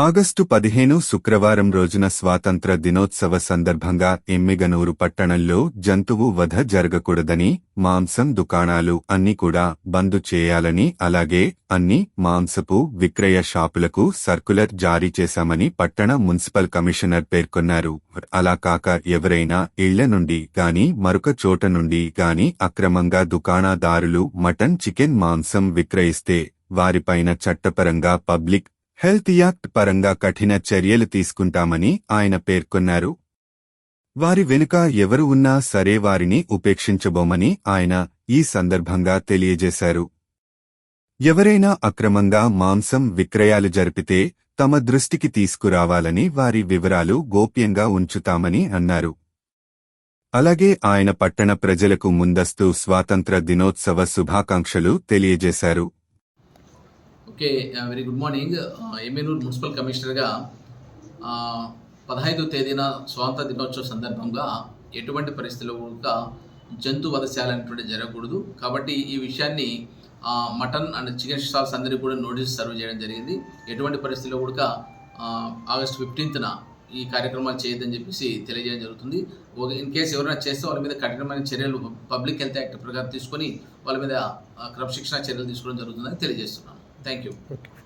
August పదిహేను శుక్రవారం రోజున స్వాతంత్ర దినోత్సవ సందర్భంగా ఎమ్మిగనూరు పట్టణంలో జంతువు వధ జరగకూడదని మాంసం దుకాణాలు అన్ని కూడా బందు చేయాలని అలాగే అన్ని మాంసపు విక్రయ షాపులకు సర్కులర్ జారీ చేశామని పట్టణ మున్సిపల్ కమిషనర్ పేర్కొన్నారు. అలా కాక ఎవరైనా ఇళ్ళ నుండి గాని మరొక చోట నుండి గాని అక్రమంగా దుకాణదారులు మటన్ చికెన్ మాంసం విక్రయిస్తే వారిపైన చట్టపరంగా పబ్లిక్ హెల్త్ యాక్ట్ పరంగా కఠిన చర్యలు తీసుకుంటామని ఆయన పేర్కొన్నారు. వారి వెనుక ఎవరు ఉన్నా సరే వారిని ఉపేక్షించబోమని ఆయన ఈ సందర్భంగా తెలియజేశారు. ఎవరైనా అక్రమంగా మాంసం విక్రయాలు జరిపితే తమ దృష్టికి తీసుకురావాలని వారి వివరాలు గోప్యంగా ఉంచుతామని అన్నారు. అలాగే ఆయన పట్టణ ప్రజలకు ముందస్తు స్వాతంత్ర దినోత్సవ శుభాకాంక్షలు తెలియజేశారు. Okay very good morning. ఎమ్మెనూరు municipal కమిషనర్గా పదహైదు తేదీన స్వాతంత్ర దినోత్సవ సందర్భంగా ఎటువంటి పరిస్థితుల్లో కూడా జంతు వధశాల అనేటువంటి జరగకూడదు. కాబట్టి ఈ విషయాన్ని మటన్ అండ్ చికెన్ స్టాల్స్ అందరికీ కూడా నోటీస్ సర్వ్ చేయడం జరిగింది. ఎటువంటి పరిస్థితుల్లో కూడా ఆగస్ట్ ఫిఫ్టీన్త్న ఈ కార్యక్రమాలు చేయొద్దని చెప్పేసి తెలియజేయడం జరుగుతుంది. ఒక- ఇన్ కేసు ఎవరైనా చేస్తే వాళ్ళ మీద కఠినమైన చర్యలు పబ్లిక్ హెల్త్ యాక్ట్ ప్రకారం తీసుకొని వాళ్ళ మీద క్రమశిక్షణ చర్యలు తీసుకోవడం జరుగుతుందని తెలియజేస్తున్నాను Thank you. Okay.